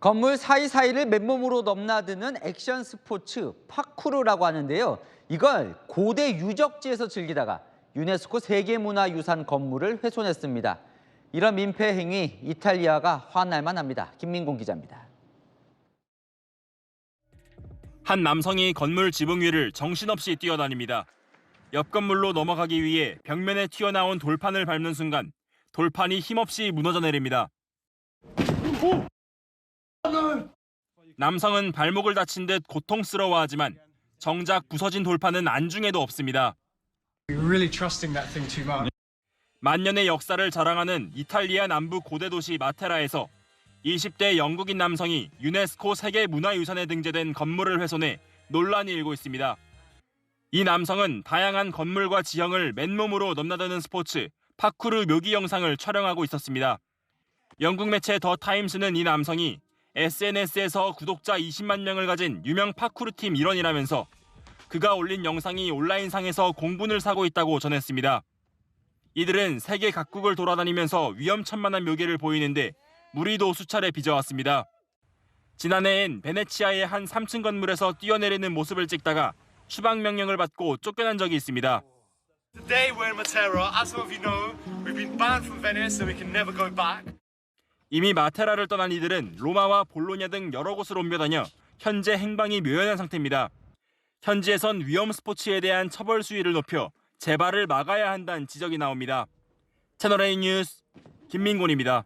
건물 사이사이를 맨몸으로 넘나드는 액션 스포츠 파쿠르라고 하는데요. 이걸 고대 유적지에서 즐기다가 유네스코 세계문화유산 건물을 훼손했습니다. 이런 민폐 행위 이탈리아가 화날 만 합니다. 김민공 기자입니다. 한 남성이 건물 지붕 위를 정신없이 뛰어다닙니다. 옆 건물로 넘어가기 위해 벽면에 튀어나온 돌판을 밟는 순간 돌판이 힘없이 무너져 내립니다. 남성은 발목을 다친 듯 고통스러워하지만 정작 부서진 돌판은 안중에도 없습니다. 만년의 역사를 자랑하는 이탈리아 남부 고대 도시 마테라에서 20대 영국인 남성이 유네스코 세계 문화유산에 등재된 건물을 훼손해 논란이 일고 있습니다. 이 남성은 다양한 건물과 지형을 맨몸으로 넘나드는 스포츠 파쿠르 묘기 영상을 촬영하고 있었습니다. 영국 매체 더 타임스는 이 남성이 SNS에서 구독자 20만 명을 가진 유명 파쿠르 팀 일원이라면서 그가 올린 영상이 온라인상에서 공분을 사고 있다고 전했습니다. 이들은 세계 각국을 돌아다니면서 위험천만한 묘기를 보이는데 무리도 수차례 빚어왔습니다. 지난해엔 베네치아의 한 3층 건물에서 뛰어내리는 모습을 찍다가 추방 명령을 받고 쫓겨난 적이 있습니다. 이미 마테라를 떠난 이들은 로마와 볼로냐 등 여러 곳을 옮겨다녀 현재 행방이 묘연한 상태입니다. 현지에선 위험 스포츠에 대한 처벌 수위를 높여 재발을 막아야 한다는 지적이 나옵니다. 채널A 뉴스 김민곤입니다.